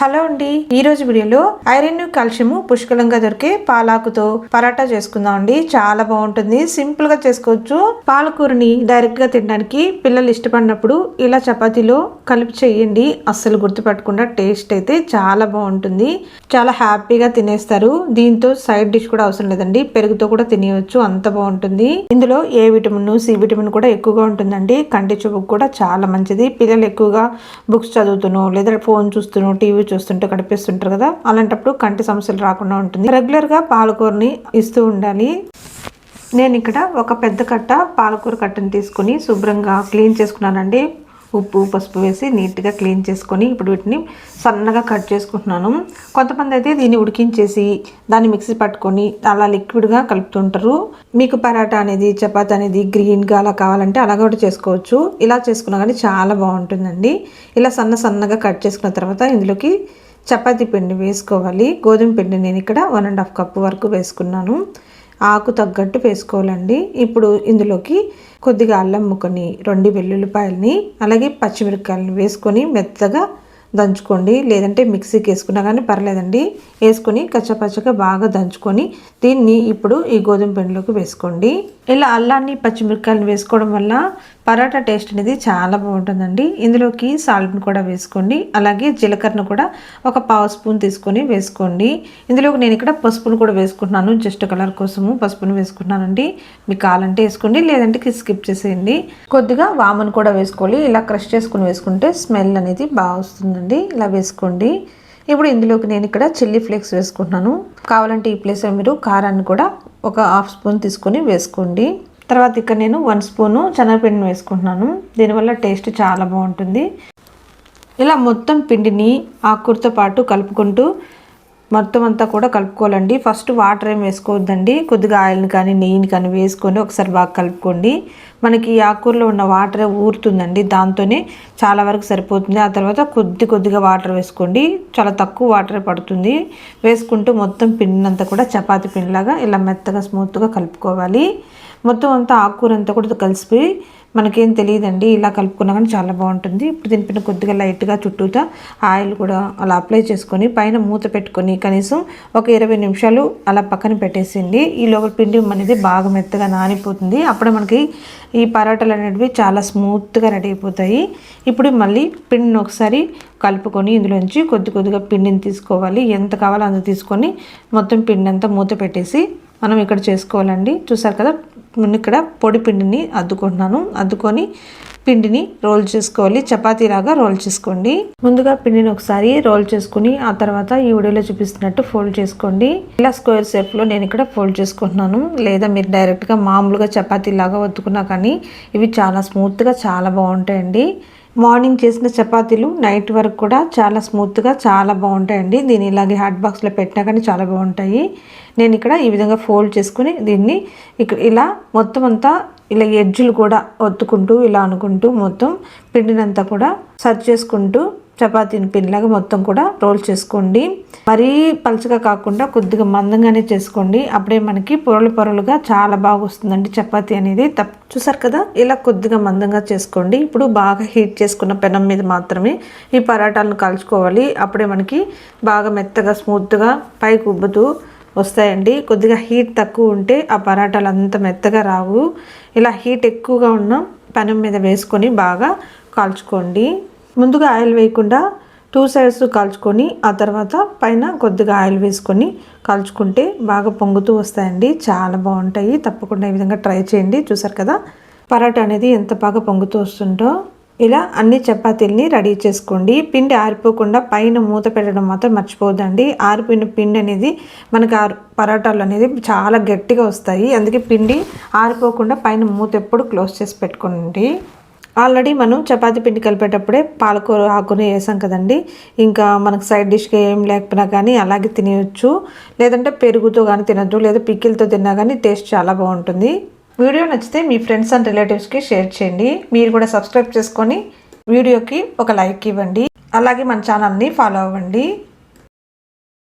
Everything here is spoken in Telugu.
హలో అండి. ఈ రోజు వీడియోలో ఐరన్ కాల్షియం పుష్కలంగా దొరికే పాలాకుతో పరాటా చేసుకుందాం అండి. చాలా బాగుంటుంది. సింపుల్గా చేసుకోవచ్చు. పాలకూరని డైరెక్ట్గా తినడానికి పిల్లలు ఇష్టపడినప్పుడు ఇలా చపాతీలో కలిపి చేయండి. అస్సలు గుర్తుపట్టకుండా టేస్ట్ అయితే చాలా బాగుంటుంది. చాలా హ్యాపీగా తినేస్తారు. దీంతో సైడ్ డిష్ కూడా అవసరం లేదండి. పెరుగుతో కూడా తినేయచ్చు. అంత బాగుంటుంది. ఇందులో ఏ విటమిన్ సి విటమిన్ కూడా ఎక్కువగా ఉంటుందండి. కంటి చూపుకు కూడా చాలా మంచిది. పిల్లలు ఎక్కువగా బుక్స్ చదువుతున్నో లేదా ఫోన్ చూస్తున్నో టీవీ చూస్తుంటే కనిపిస్తుంటారు కదా అలాంటప్పుడు కంటి సమస్యలు రాకుండా ఉంటుంది. రెగ్యులర్గా పాలకూరని ఇస్తూ ఉండాలి. నేను ఇక్కడ ఒక పెద్ద కట్ట పాలకూర కట్టను తీసుకొని శుభ్రంగా క్లీన్ చేసుకున్నానండి. ఉప్పు పసుపు వేసి నీట్గా క్లీన్ చేసుకొని ఇప్పుడు వీటిని సన్నగా కట్ చేసుకుంటున్నాను. కొంతమంది అయితే దీన్ని ఉడికించేసి దాన్ని మిక్సీ పట్టుకొని అలా లిక్విడ్గా కలుపుతుంటారు. మీకు పరాటా అనేది చపాతి అనేది గ్రీన్గా అలా కావాలంటే అలా కూడా చేసుకోవచ్చు. ఇలా చేసుకున్నా కానీ చాలా బాగుంటుందండి. ఇలా సన్న సన్నగా కట్ చేసుకున్న తర్వాత ఇందులోకి చపాతీ పిండి వేసుకోవాలి. గోధుమ పిండి నేను ఇక్కడ వన్ అండ్ హాఫ్ కప్ వరకు వేసుకున్నాను. ఆకు తగ్గట్టు వేసుకోవాలండి. ఇప్పుడు ఇందులోకి కొద్దిగా అల్లం ముక్కని రెండు వెల్లుల్లిపాయలని అలాగే పచ్చిమిరపకాయలని వేసుకొని మెత్తగా దంచుకోండి. లేదంటే మిక్సీకి వేసుకున్నా కానీ పర్లేదండి. వేసుకొని కచ్చపచ్చగా బాగా దంచుకొని దీన్ని ఇప్పుడు ఈ గోధుమ పిండిలోకి వేసుకోండి. ఇలా అల్లాన్ని పచ్చిమిరపకాయలు వేసుకోవడం వల్ల పరాటా టేస్ట్ అనేది చాలా బాగుంటుందండి. ఇందులోకి సాల్ట్ని కూడా వేసుకోండి. అలాగే జీలకర్రను కూడా ఒక పావు స్పూన్ తీసుకొని వేసుకోండి. ఇందులోకి నేను ఇక్కడ పసుపును కూడా వేసుకుంటున్నాను. జస్ట్ కలర్ కోసము పసుపును వేసుకుంటున్నానండి. మీకు కావాలంటే వేసుకోండి లేదంటే స్కిప్ చేసేయండి. కొద్దిగా వామను కూడా వేసుకోవాలి. ఇలా క్రష్ చేసుకుని వేసుకుంటే స్మెల్ అనేది బాగా వస్తుందండి. ఇలా వేసుకోండి. ఇప్పుడు ఇందులోకి నేను ఇక్కడ చిల్లీ ఫ్లేక్స్ వేసుకుంటున్నాను. కావాలంటే ఈ ప్లేస్లో మీరు కారాన్ని కూడా ఒక హాఫ్ స్పూన్ తీసుకొని వేసుకోండి. తర్వాత ఇక్కడ నేను వన్ స్పూను శనగపిండిని వేసుకుంటున్నాను. దీనివల్ల టేస్ట్ చాలా బాగుంటుంది. ఇలా మొత్తం పిండిని ఆకుకూరతో పాటు కలుపుకుంటూ మొత్తం అంతా కూడా కలుపుకోవాలండి. ఫస్ట్ వాటర్ ఏం వేసుకోవద్దండి. కొద్దిగా ఆయిల్ని కానీ నెయ్యిని కానీ వేసుకొని ఒకసారి బాగా కలుపుకోండి. మనకి ఈ ఆకుకూరలో ఉన్న వాటర్ ఊరుతుందండి. దాంతోనే చాలా వరకు సరిపోతుంది. ఆ తర్వాత కొద్ది కొద్దిగా వాటర్ వేసుకోండి. చాలా తక్కువ వాటర్ పడుతుంది. వేసుకుంటూ మొత్తం పిండినంతా కూడా చపాతీ పిండిలాగా ఇలా మెత్తగా స్మూత్గా కలుపుకోవాలి. మొత్తం అంతా ఆకుకూర అంతా కూడా కలిసిపోయి మనకేం తెలియదండి. ఇలా కలుపుకున్నా కానీ చాలా బాగుంటుంది. ఇప్పుడు దీనిపైన కొద్దిగా లైట్గా చుట్టూతా ఆయిల్ కూడా అలా అప్లై చేసుకొని పైన మూత పెట్టుకొని కనీసం ఒక ఇరవై నిమిషాలు అలా పక్కన పెట్టేసింది ఈ లోపల పిండి అనేది బాగా మెత్తగా నానిపోతుంది. అప్పుడు మనకి ఈ పరాటాలు అనేటివి చాలా స్మూత్గా రెడీ అయిపోతాయి. ఇప్పుడు మళ్ళీ పిండిని ఒకసారి కలుపుకొని ఇందులోంచి కొద్ది కొద్దిగా పిండిని తీసుకోవాలి. ఎంత కావాలో అంత తీసుకొని మొత్తం పిండి అంతా మూత పెట్టేసి మనం ఇక్కడ చేసుకోవాలండి. చూసారు కదా? ఇక్కడ పొడి పిండిని అద్దుకుంటున్నాను. అద్దుకొని పిండిని రోల్ చేసుకోవాలి. చపాతీలాగా రోల్ చేసుకోండి. ముందుగా పిండిని ఒకసారి రోల్ చేసుకుని ఆ తర్వాత ఈ వీడియోలో చూపిస్తున్నట్టు ఫోల్డ్ చేసుకోండి. ఇలా స్క్వేర్ షేప్లో నేను ఇక్కడ ఫోల్డ్ చేసుకుంటున్నాను. లేదా మీరు డైరెక్ట్గా మామూలుగా చపాతీలాగా వద్దుకున్నా కానీ ఇవి చాలా స్మూత్గా చాలా బాగుంటాయండి. మార్నింగ్ చేసిన చపాతీలు నైట్ వరకు కూడా చాలా స్మూత్గా చాలా బాగుంటాయండి. దీన్ని ఇలాగే హాట్ బాక్స్లో పెట్టినా కానీ చాలా బాగుంటాయి. నేను ఇక్కడ ఈ విధంగా ఫోల్డ్ చేసుకుని దీన్ని ఇక్కడ ఇలా మొత్తం అంతా ఇలా ఎడ్జులు కూడా ఒత్తుకుంటూ ఇలా అనుకుంటూ మొత్తం పిండినంతా కూడా సర్చ్ చేసుకుంటూ చపాతీని పిండిలాగా మొత్తం కూడా రోల్ చేసుకోండి. మరీ పలుచగా కాకుండా కొద్దిగా మందంగానే చేసుకోండి. అప్పుడే మనకి పొరలు పొరలుగా చాలా బాగా వస్తుందండి చపాతీ అనేది. తప్ప చూసారు కదా? ఇలా కొద్దిగా మందంగా చేసుకోండి. ఇప్పుడు బాగా హీట్ చేసుకున్న పెనం మీద మాత్రమే ఈ పరాటాలను కాల్చుకోవాలి. అప్పుడే మనకి బాగా మెత్తగా స్మూత్గా పైకి ఉబ్బుతూ వస్తాయండి. కొద్దిగా హీట్ తక్కువ ఉంటే ఆ పరాటాలు అంత మెత్తగా రావు. ఇలా హీట్ ఎక్కువగా ఉన్న పెనం మీద వేసుకొని బాగా కాల్చుకోండి. ముందుగా ఆయిల్ వేయకుండా టూ సైడ్స్ కాల్చుకొని ఆ తర్వాత పైన కొద్దిగా ఆయిల్ వేసుకొని కాల్చుకుంటే బాగా పొంగుతూ వస్తాయండి. చాలా బాగుంటాయి. తప్పకుండా ఈ విధంగా ట్రై చేయండి. చూసారు కదా? పరాట అనేది ఎంత బాగా పొంగుతూ వస్తుందో. ఇలా అన్ని చపాతీల్ని రెడీ చేసుకోండి. పిండి ఆరిపోకుండా పైన మూత పెట్టడం మాత్రం మర్చిపోదండి ఆరిపోయిన పిండి అనేది మనకి ఆరు పరాటాలు అనేది చాలా గట్టిగా వస్తాయి. అందుకే పిండి ఆరిపోకుండా పైన మూత ఎప్పుడు క్లోజ్ చేసి పెట్టుకోండి. ఆల్రెడీ మనం చపాతీ పిండి కలిపేటప్పుడే పాలకూర ఆకుని వేసాం కదండి. ఇంకా మనకు సైడ్ డిష్గా ఏం లేకపోయినా కానీ అలాగే తినేయచ్చు. లేదంటే పెరుగుతో కానీ తినొచ్చు లేదా పిక్కిలతో తిన్నా కానీ టేస్ట్ చాలా బాగుంటుంది. వీడియో నచ్చితే మీ ఫ్రెండ్స్ అండ్ రిలేటివ్స్కి షేర్ చేయండి. మీరు కూడా సబ్స్క్రైబ్ చేసుకొని వీడియోకి ఒక లైక్ ఇవ్వండి. అలాగే మన ఛానల్ని ఫాలో అవ్వండి.